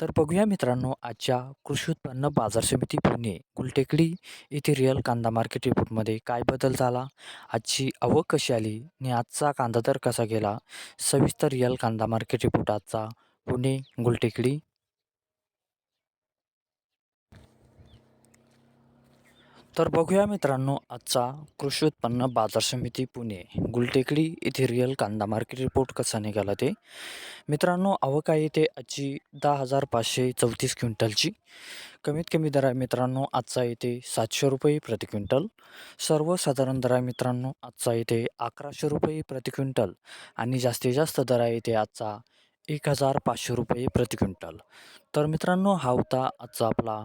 तर बघूया मित्रांनो आजच्या कृषी उत्पन्न बाजार समिती पुणे गुलटेकडी येथे रिअल कांदा मार्केट रिपोर्टमध्ये काय बदल झाला? आजची आवक कशी आली? आणि आजचा कांदा दर कसा गेला? सविस्तर रिअल कांदा मार्केट रिपोर्ट आजचा पुणे गुलटेकडी तर बघूया मित्रांनो आजचा कृषी उत्पन्न बाजार समिती पुणे. गुलटेकडी येथे रिअल कांदा मार्केट रिपोर्ट कसा निघाला ते? मित्रांनो आवक आहे ते आजची दहा हजार पाचशे चौतीस क्विंटलची. कमीत कमी दर आहे मित्रांनो आजचा येते सातशे रुपये प्रति क्विंटल. सर्वसाधारण दर आहे मित्रांनो आजचा येते अकराशे रुपये प्रति क्विंटल. आणि जास्तीत जास्त दर आहे ते आजचा एक हजार पाचशे रुपये प्रति क्विंटल. तर मित्रांनो हा होता आजचा आपला